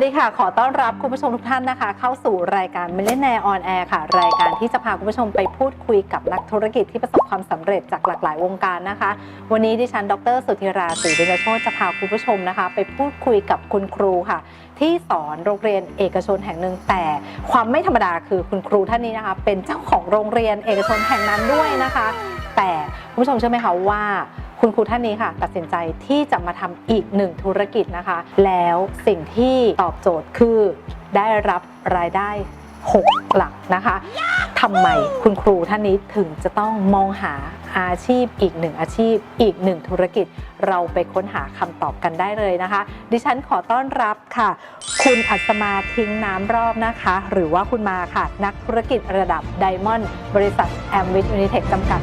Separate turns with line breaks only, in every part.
วัสดีค่ะ ขอต้อนรับคุณผู้ชมทุกท่านนะคะ เข้าสู่รายการ m i l l e n a i r e on Air ค่ะ รายการที่จะพาคุณผู้ชมไปพูดคุยกับนักธุรกิจที่ประสบความสำเร็จจากหลากหลายวงการนะคะ วันนี้ดิฉัน ดร สุธิราศรีเบญจโชตจะพาคุณผู้ชมนะคะ ไปพูดคุยกับคุณครูค่ะ ที่สอนโรงเรียนเอกชนแห่งหนึ่งแต่ความไม่ธรรมดาคือคุณครูท่านนี้นะคะ เป็นเจ้าของโรงเรียนเอกชนแห่งนั้นด้วยนะคะ แต่คุณผู้ชมเชื่อไหมคะว่า คุณครูท่านนี้ค่ะ ตัดสินใจที่จะมาทำอีกหนึ่งธุรกิจนะคะ แล้วสิ่งที่ตอบโจทย์คือได้รับรายได้ 6 หลักนะคะทำไมคุณครูท่านนี้ถึงจะต้องมองหาอาชีพอีกหนึ่งอาชีพ อีกหนึ่งธุรกิจ เราไปค้นหาคำตอบกันได้เลยนะคะ ดิฉันขอต้อนรับค่ะ คุณอัศมาทิ้งน้ำรอบนะคะ หรือว่าคุณมาค่ะ นักธุรกิจระดับไดมอนด์บริษัทแอมวิทยูนิเทคจำกัด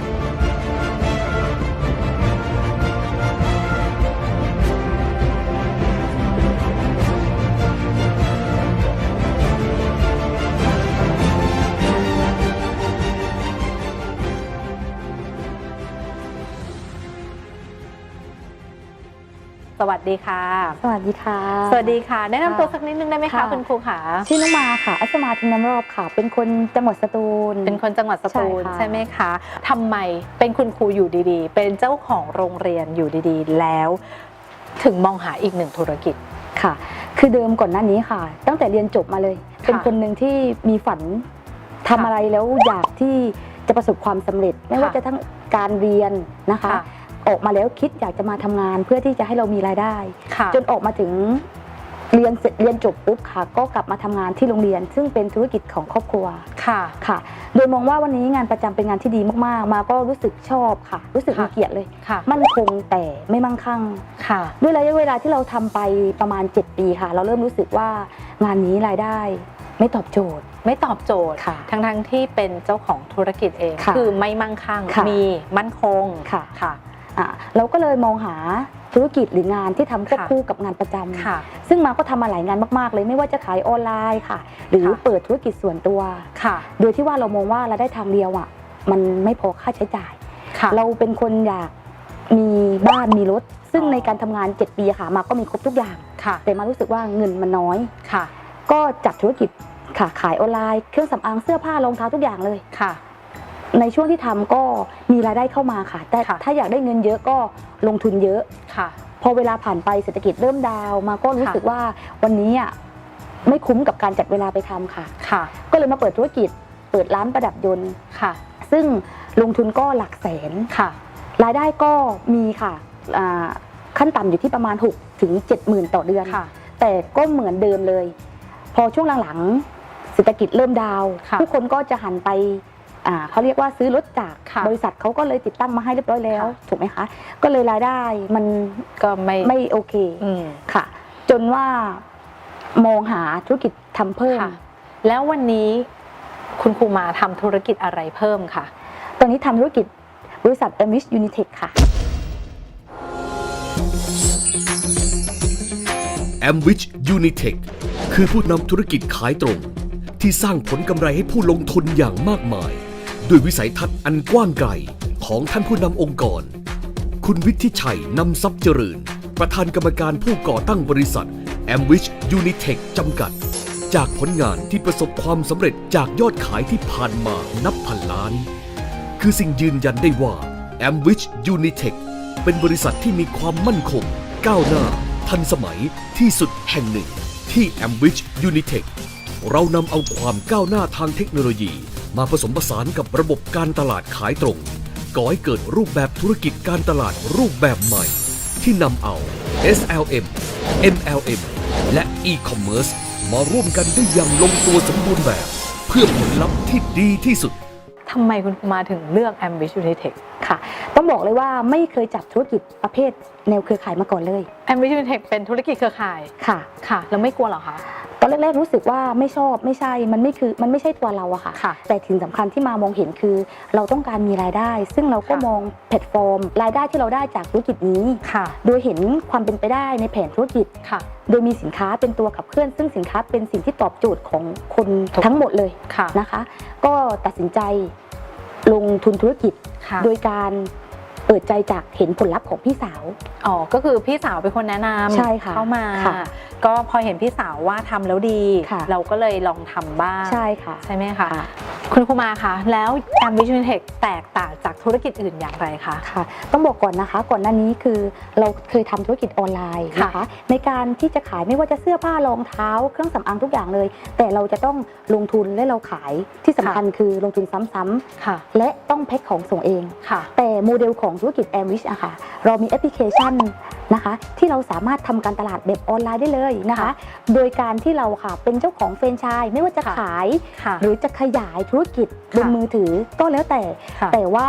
วัสดีค่ะ
สวัสดีค่ะ
สวัสดีค่ะ แนะนำตัว
ค่ะ
สักนิดนึงได้ไหมคะ
ค่ะ
คุณครูค่ะ
ชื่อน้องมาค่ะ อัศมาทิงน้ำรอบค่ะ เป็นคนจังหวัดสตูล
เป็นคนจังหวัดสตูล
ใช่ค่ะ
ใช่ไหมคะทำไมเป็นคุณครูอยู่ดีๆ เป็นเจ้าของโรงเรียนอยู่ดีๆ แล้ว ถึงมองหาอีกหนึ่งธุรกิจ
ค่ะ คือเดิมก่อนหน้านี้ค่ะ ตั้งแต่เรียนจบมาเลย
ค่ะ
เป็นคนหนึ่งที่มีฝันทำ
ค่ะ
อะไรแล้วอยากที่จะประสบความสำเร็จ ไม่ว่า
ค่ะ
จะทั้งการเรียนนะคะ
ค่ะ
ออกมาแล้วคิดอยากจะมาทำงานเพื่อที่จะให้เรามีรายได้
ค่ะ
จนออกมาถึงเรียนเสร็จเรียนจบปุ๊บค่ะ ก็กลับมาทำงานที่โรงเรียน ซึ่งเป็นธุรกิจของครอบครัว
ค่ะ
ค่ะ โดยมองว่าวันนี้งานประจำเป็นงานที่ดีมากๆ มาก็รู้สึกชอบค่ะ รู้สึก
ค่ะ
มีเกียรติเลย
ค่ะ
มั่นคงแต่ไม่มั่งคั่ง
ค่ะ
ด้วยระยะเวลาที่เราทำไปประมาณ 7 ปีค่ะ เราเริ่มรู้สึกว่างานนี้รายได้ไม่ตอบโจทย์
ไม่ตอบโจทย์
ค่ะ
ทั้งทั้งๆที่เป็นเจ้าของธุรกิจเอง
ค่ะ
คือไม่มั่งคั่ง
ค่ะ
มีมั่นคง
ค่ะ
ค่ะ
อะเราก็เลยมองหาธุรกิจหรืองานที่ทำควบ
ค่ะ
คู่กับงานประจำ
ค่ะ
ซึ่งมาก็ทำมาหลายงานมากๆ เลยไม่ว่าจะขายออนไลน์ค่ะ หรือ
ค่ะ
เปิดธุรกิจส่วนตัว
ค่ะ
โดยที่ว่าเรามองว่ารายได้ทางเดียวอะมันไม่พอค่าใช้จ่าย
ค่ะ
เราเป็นคนอยากมีบ้านมีรถ ซึ่ง
อ๋อ
ในการทำงาน 7 ปีอะค่ะมาก็มีครบทุกอย่าง
ค่ะ
แต่มารู้สึกว่าเงินมันน้อย
ค่ะ
ก็จัดธุรกิจค่ะขายออนไลน์ เครื่องสำอางเสื้อผ้ารองเท้าทุกอย่างเลย
ค่ะ
ในช่วงที่ทำก็มีรายได้เข้ามาค่ะ แต่
ค่ะ
ถ้าอยากได้เงินเยอะก็ลงทุนเยอะ
ค่ะ
พอเวลาผ่านไปเศรษฐกิจเริ่มดาวน์มาก็รู้
ค่ะ
สึกว่าวันนี้อะไม่คุ้มกับการจัดเวลาไปทำค่ะ
ค่ะ
ก็เลยมาเปิดธุรกิจเปิดร้านประดับยนต์
ค่ะ
ซึ่งลงทุนก็หลักแสน
ค่ะ
รายได้ก็มีค่ะอ่าขั้นต่ำอยู่ที่ประมาณ6ถึง70,000ต่อเดือน
ค่ะ
แต่ก็เหมือนเดิมเลย พอช่วงหลังๆเศรษฐกิจเริ่มดาวน์
ค่ะ
ทุกคนก็จะหันไป อ่าเขาเรียกว่าซื้อรถจาก
ค่ะ
บริษัทเขาก็เลยติดตั้งมาให้เรียบร้อยแล้ว
ค่ะ
ถูกไหมคะ ก็เลยรายได้มัน
ก็ไม่
ไม่โอเค
อืม
ค่ะ จนว่ามองหาธุรกิจทำเพิ่ม
ค่ะ แล้ววันนี้คุณครูมาทำธุรกิจอะไรเพิ่มค่ะ
ตอนนี้ทำธุรกิจบริษัท a m i s Unitech ค่ะ
a m w i c h Unitech คือผู้นำธุรกิจขายตรง ที่สร้างผลกำไรให้ผู้ลงทุนอย่างมากมาย ด้วยวิสัยทัศน์อันกว้างไกลของท่านผู้นำองค์กร คุณวิทิชัยนำทรัพย์เจริญ ประธานกรรมการผู้ก่อตั้งบริษัท a m w i c h Unitech จำกัด จากผลงานที่ประสบความสำเร็จจากยอดขายที่ผ่านมานับพันล้าน คือสิ่งยืนยันได้ว่า a m w i c h Unitech เป็นบริษัทที่มีความมั่นคง ก้าวหน้า ทันสมัยที่สุดแห่งหนึ่ง ที่ a m w i c h Unitech เรานำเอาความก้าวหน้าทางเทคโนโลยี มาผสมผสานกับระบบการตลาดขายตรง ก่อให้เกิดรูปแบบธุรกิจการตลาดรูปแบบใหม่ ที่นำเอา SLM MLM และ E-commerce มาร่วมกันได้อย่างลงตัวสมบูรณ์แบบ เพื่อผลลัพธ์ที่ดีที่สุด
ทำไมคุณครูมาถึงเลือก Ambition Unitech
ค่ะ ต้องบอกเลยว่าไม่เคยจับธุรกิจประเภทแนวเครือข่ายมาก่อนเลย
Ambition Unitech เป็นธุรกิจเครือข่าย
ค่ะ
ค่ะ แล้วไม่กลัวเหรอคะ
ตอนแรกๆรู้สึกว่าไม่ชอบไม่ใช่มันไม่คือมันไม่ใช่ตัวเราอะค่ะ
ค่ะ
แต่ถึงสำคัญที่มามองเห็นคือ เราต้องการมีรายได้ ซึ่งเราก็
ค่ะ
มองแพลตฟอร์ม รายได้ที่เราได้จากธุรกิจนี้
ค่ะ
โดยเห็นความเป็นไปได้ในแผนธุรกิจ
ค่ะ
โดยมีสินค้าเป็นตัวขับเคลื่อน ซึ่งสินค้าเป็นสิ่งที่ตอบโจทย์ของคน
ถูก
ทั้งหมดเลย
ค่ะ
นะคะ ก็ตัดสินใจลงทุนธุรกิจ
ค่ะ
โดยการ เปิดใจจากเห็นผลลัพธ์ของพี่สาว
อ๋อ ก็คือพี่สาวเป็นคนแนะนำ
ใช่ค่ะ
เข้ามา
ค่ะ
ก็พอเห็นพี่สาวว่าทำแล้วดี
ค่ะ
เราก็เลยลองทำบ้าง
ใช่ค่ะ
ใช่ไหมคะ
ค่ะ
คุณครูมาคะแล้วแอมบิช n นเทคแตกต่างจากธุรกิจอื่นอย่างไรคะ
ค่ะ ต้องบอกก่อนนะคะ ก่อนหน้านี้คือเราเคยทำธุรกิจออนไลน์นะคะ
ค่ะ
ในการที่จะขายไม่ว่าจะเสื้อผ้ารองเท้า เครื่องสำอางทุกอย่างเลย แต่เราจะต้องลงทุนและเราขายที่สำคัญคือลงทุนซ้ำ
ค่ะ
ๆ และต้องแพ็คของส่งเอง
ค่ะ
แต่โมเดลของธุรกิจแอมวิชอะค่ะ เรามีแอปพลิเคชัน นะคะ ที่เราสามารถทำการตลาดแบบออนไลน์ได้เลยนะคะ
ค่ะ
โดยการที่เราค่ะเป็นเจ้าของแฟรนไชส์ไม่ว่าจะ
ค่ะ
ขาย
ค่ะ
หรือจะขยายธุรกิจบน
ค่ะ
มือถือก็แล้วแต่
ค่ะ
แต่ว่า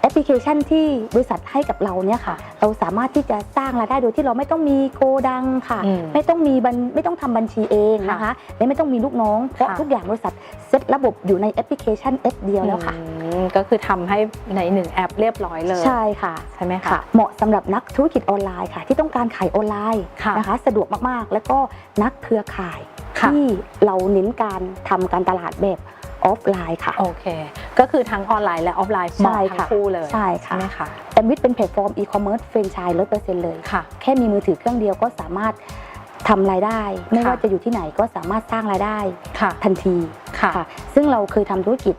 แอปพลิเคชันที่บริษัทให้กับเราเนี่ยค่ะ เราสามารถที่จะสร้างรายได้โดยที่เราไม่ต้องมีโกดังค่ะ
อืม
ไม่ต้องมีบัญไม่ต้องทำบัญชีเองนะคะและไม่ต้องมีลูกน้องเพราะ
ค่ะ
ทุกอย่างบริษัทเซตระบบอยู่ในแอปพลิเคชันแอปเดียวแล้วค่ะ
อืม ก็คือทำให้ในหนึ่งแอปเรียบร้อยเลย
ใช่ค่ะ
ใช่ไหมคะ
ค่ะเหมาะสำหรับนักธุรกิจออนไลน์ค่ะ ที่ต้องการขายออนไลน์
ค่ะ
นะคะ สะดวกมากๆ แล้วก็นักเครือข่าย
ค่ะ
ที่เราเน้นการทำการตลาดแบบออฟไลน์ค่ะ
โอเค ก็คือทั้งออนไลน์และออฟไลน์เหมาะ
ใช่
ทั้
ค่ะ
งคู่เลย
ใช่ค่ะ
ไหมคะ
แอมวิทเป็นแพลตฟอร์มอีคอมเมิร์ซเฟรนช์ชายร้อยเปอร์เซ็นต์เลย
ค่ะ
แค่มีมือถือเครื่องเดียวก็สามารถทำรายได้ ไม่
ค่ะ
ว่าจะอยู่ที่ไหนก็สามารถสร้างรายได้
ค่ะ
ทันที
ค่ะ
ค่ะ ซึ่งเราเคยทำธุรกิจ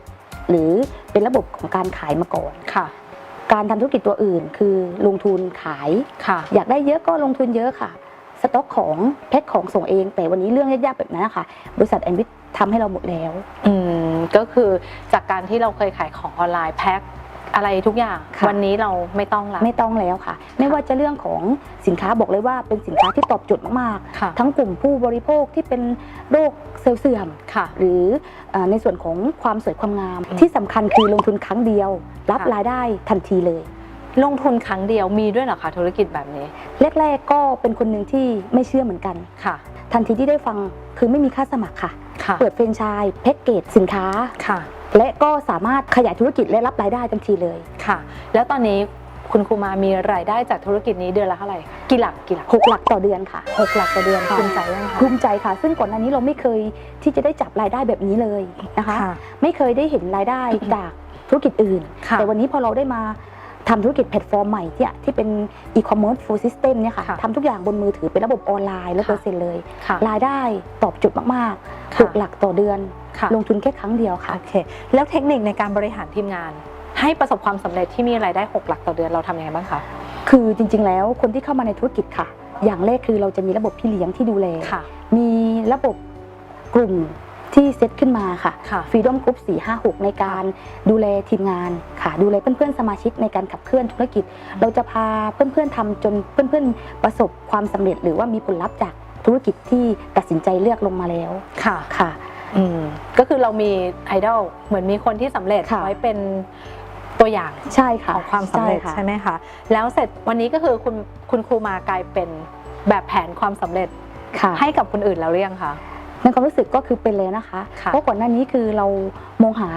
หรือเป็นระบบของการขายมาก่อน
ค่ะ
การทำธุรกิจตัวอื่น คือลงทุนขาย
ค่ะ
อยากได้เยอะก็ลงทุนเยอะค่ะ สต็อกของแพ็คของส่งเอง แต่วันนี้เรื่องยากๆแบบนั้นนะคะบริษัทแอนวิททำให้เราหมดแล้ว
อืมก็คือจากการที่เราเคยขายของออนไลน์แพ็ค อะไรทุกอย่าง
ค่ะ
วันนี้เราไม่ต้องละ
ไม่ต้องแล้วค่ะ ไม่ว่าจะเรื่องของสินค้าบอกเลยว่าเป็นสินค้าที่ตอบโจทย์มาก
ค่ะ
ๆ ทั้งกลุ่มผู้บริโภคที่เป็นโรคเซลล์เสื่อม
ค่ะ
หรือเอ่อในส่วนของความสวยความงาม
อืม
ที่สำคัญคือลงทุนครั้งเดียว รับ
ค่ะ
รายได้ทันทีเลย
ลงทุนครั้งเดียวมีด้วยเหรอคะธุรกิจแบบนี้
แรกๆก็เป็นคนหนึ่งที่ไม่เชื่อเหมือนกัน
ค่ะ
ทันทีที่ได้ฟังคือไม่มีค่าสมัครค่ะ
ค่ะ
เปิดเฟรนไชส์แพ็กเกจสินค้า
ค่ะ
และก็สามารถขยายธุรกิจและรับรายได้ทันทีเลย
ค่ะ แล้วตอนนี้คุณครูมามีรายได้จากธุรกิจนี้เดือนละเท่าไหร่คะกี่หลักกี่หลัก
6หลักต่อเดือนค่ะ
หกหลักต่อเดือน
ค่ะ
ภูมิใจยังคะ
ภูมิใจค่ะ ซึ่งก่อนหน้านี้เราไม่เคยที่จะได้จับรายได้แบบนี้เลยนะคะ
ค่ะ
ไม่เคยได้เห็นรายได้จากธุรกิจอื่น
ค่ะ
แต่วันนี้พอเราได้มาทำธุรกิจแพลตฟอร์มใหม่ที่ที่เป็นอีคอมเมิร์ซฟูลซิสเต็มเนี่ยค่ะ
ค่ะ
ทำทุกอย่างบนมือถือเป็นระบบออนไลน์ร้อยเปอร์เซ็นต์เลย
ค่ะ
รายได้ตอบโจทย์มากๆ
ค่ะ
หกหลักต่อเดือน
ค่ะ
ลงทุนแค่ครั้งเดียวค่ะ
โอเคแล้วเทคนิคในการบริหารทีมงาน ให้ประสบความสำเร็จที่มีรายได้ 6 หลักต่อเดือนเราทำยังไงบ้างคะ
คือจริง ๆ แล้วคนที่เข้ามาในธุรกิจค่ะ อย่างแรกคือเราจะมีระบบพี่เลี้ยงที่ดูแล
ค่ะ
มีระบบกลุ่มที่เซตขึ้นมาค่ะ
ค่ะ
ฟรีดอมกรุ๊ป456ในการดูแลทีมงานค่ะ ดูแลเพื่อนๆสมาชิกในการขับเคลื่อนธุรกิจ เราจะพาเพื่อนๆทำจนเพื่อนๆประสบความสำเร็จ หรือว่ามีผลลัพธ์จากธุรกิจที่ตัดสินใจเลือกลงมาแล้ว
ค่ะ
ค่ะ
อืมก็คือเรามีไอดอลเหมือนมีคนที่สำเร็จ
ค่ะ
ไว้เป็นตัวอย่าง
ใช่ค่ะ
ของความสำเร็จ
ค่ะ
ใช่ไหมคะแล้วเสร็จวันนี้ก็คือคุณคุณครูมากลายเป็นแบบแผนความสำเร็จ
ค่ะ
ให้กับคนอื่นแล้วหรือยังคะ
ในความรู้สึกก็คือเป็นเลยนะคะ
ค่ะ
เพราะก่อนหน้านี้คือเรามองหา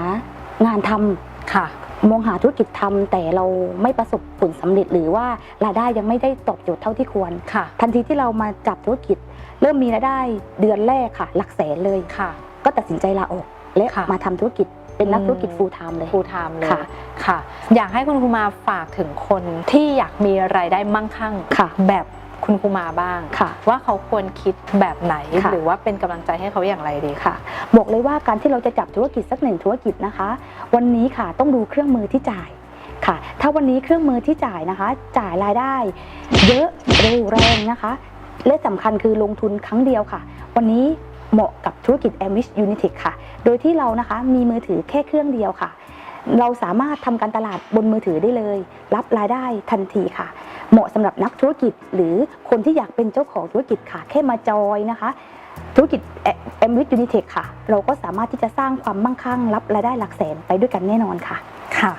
งานทำ
ค่ะ
มองหาธุรกิจทำแต่เราไม่ประสบผลสำเร็จหรือว่ารายได้ยังไม่ได้ตอบโจทย์เท่าที่ควร
ค่ะ
ทันทีที่เรามาจับธุรกิจ เริ่มมีรายได้เดือนแรกค่ะ หลักแสนเลย
ค่ะ
ก็ตัดสินใจลาออก และ
ค่ะ
มาทำธุรกิจเป็นนัก
อืม
ธุรกิจ full time เลย
ฟูลไทม์เลย
ค่ะ
ค่ะ อยากให้คุณครูมาฝากถึงคนที่อยากมีรายได้มั่งคั่ง
ค่ะ
แบบคุณครูมาบ้าง
ค่ะ
ว่าเขาควรคิดแบบไหน
ค่ะ
หรือว่าเป็นกำลังใจให้เขาอย่างไรดีค่ะ
ค่ะ บอกเลยว่าการที่เราจะจับธุรกิจสักหนึ่งธุรกิจนะคะ วันนี้ค่ะต้องดูเครื่องมือที่จ่ายค่ะ ถ้าวันนี้เครื่องมือที่จ่ายนะคะ จ่ายรายได้ เยอะเร็วแรงนะคะ และสำคัญคือลงทุนครั้งเดียวค่ะ วันนี้ เหมาะกับธุรกิจ a m i s Unitech ค่ะ โดยที่เรานะคะมีมือถือแค่เครื่องเดียวค่ะ เราสามารถทำการตลาดบนมือถือได้เลย รับรายได้ทันทีค่ะ เหมาะสำหรับนักธุรกิจหรือคนที่อยากเป็นเจ้าของธุรกิจค่ะ แค่มาจอยนะคะ ธุรกิจ a m i s Unitech ค่ะ เราก็สามารถที่จะสร้างความมั่งคั่ง รับรายได้หลักแสนไปด้วยกันแน่นอนค่ะ
ค่ะ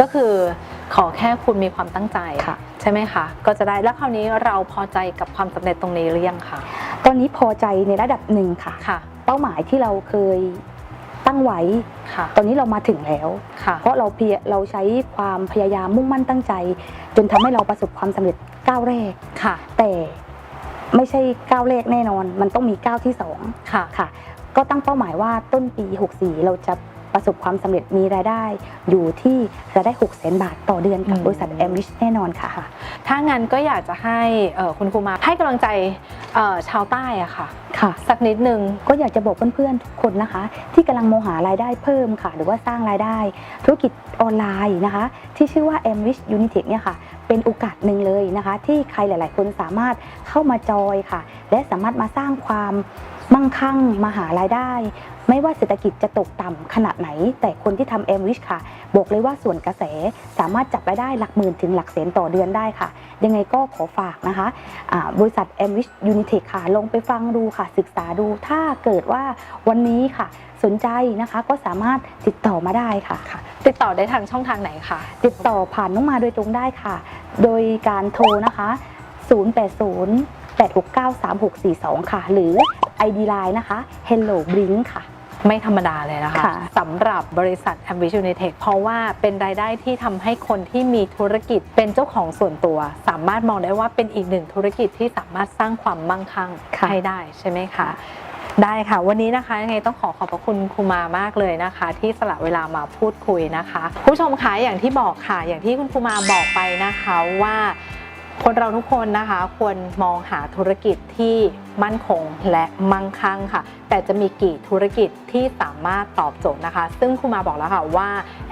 ก็คือขอแค่คุณมีความตั้งใจ
ค่ะ
ใช่ไหมคะก็จะได้แล้วคราวนี้เราพอใจกับความสำเร็จตรงนี้หรือยังคะ
ตอนนี้พอใจในระดับหนึ่งค่ะ
ค่ะ
เป้าหมายที่เราเคยตั้งไว้
ค่ะ
ตอนนี้เรามาถึงแล้ว
ค่ะ
เพราะเราเพียเราใช้ความพยายามมุ่งมั่นตั้งใจ จนทำให้เราประสบความสำเร็จก้าวแรก
ค่ะ
แต่ไม่ใช่ก้าวแรกแน่นอน มันต้องมีก้าวที่สอง
ค่ะ
ค่ะ ก็ตั้งเป้าหมายว่าต้นปี 64 เราจะ ประสบความสำเร็จมีรายได้ อยู่ที่รายได้6 0 0 0 0 0บาทต่อเดือนกับบริษัทแอมริชแน่นอนค่ะ
ถ้างั้นก็อยากจะให้เอ่อคุณครูมาให้กำลังใจเอ่อชาวใต้อะค่ะ
ค่ะ
สักนิดนึง
ก็อยากจะบอกเพื่อนๆทุกคนนะคะ ที่กำลังมองหารายได้เพิ่มค่ะ หรือว่าสร้างรายได้ ธุรกิจออนไลน์นะคะ ที่ชื่อว่า m r i c h Unitech เนี่ยค่ะ เป็นโอกาสหนึ่งเลยนะคะ ที่ใครหลาย ๆ คนสามารถเข้ามาจอยค่ะ และสามารถมาสร้างความ มั่งคั่งมาหารายได้ ไม่ว่าเศรษฐกิจจะตกต่ำขนาดไหน แต่คนที่ทำ m r i c h ค่ะ บอกเลยว่าส่วนกระแสสามารถจับรายได้หลักหมื่นถึงหลักแสนต่อเดือนได้ค่ะ ยังไงก็ขอฝากนะคะอ่าบริษัท m r i c h Unitech ค่ะลองไปฟังดูค่ะ ศึกษาดูถ้าเกิดว่าวันนี้ค่ะ สนใจนะคะก็สามารถติดต่อมาได้ค่ะ
ค่ะติดต่อได้ทางช่องทางไหนคะ
ติดต่อผ่านน้องมาโดยตรงได้ค่ะ โดยการโทรนะคะ 080 869 3642 ค่ะ หรือ ID Line นะคะ Hello Blink ค่ะ
ไม่ธรรมดาเลยนะคะ
ค่ะ
สำหรับบริษัท a m b i t i o n i t e c h เพราะว่าเป็นรายได้ที่ทำให้คนที่มีธุรกิจเป็นเจ้าของส่วนตัว สามารถมองได้ว่าเป็นอีกหนึ่งธุรกิจที่สามารถสร้างความมั่งคั่ง
ค่ะ
ให้ได้ใช่ไหมคะได้ค่ะ วันนี้นะคะยังไงต้องขอขอบพระคุณครูมามากเลยนะคะ ที่สละเวลามาพูดคุยนะคะ ผู้ชมคะอย่างที่บอกค่ะ อย่างที่คุณครูมาบอกไปนะคะว่า คนเราทุกคนนะคะควรมองหาธุรกิจที่มั่นคงและมั่งคั่งค่ะ แต่จะมีกี่ธุรกิจที่สามารถตอบโจทย์นะคะ ซึ่งครูมาบอกแล้วค่ะว่า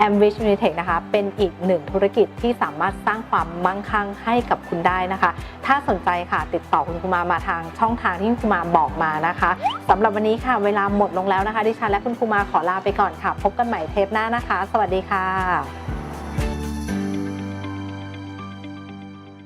a m w i s h Unitech นะคะเป็นอีกหนึ่งธุรกิจที่สามารถสร้างความมั่งคั่งให้กับคุณได้นะคะ ถ้าสนใจค่ะติดต่อคุณครูมามาทางช่องทางที่คุณภูมาบอกมานะคะสำหรับวันนี้ค่ะเวลาหมดลงแล้วนะคะ ดิฉันและคุณครูมาขอลาไปก่อนค่ะ พบกันใหม่เทปหน้านะคะ สวัสดีค่ะ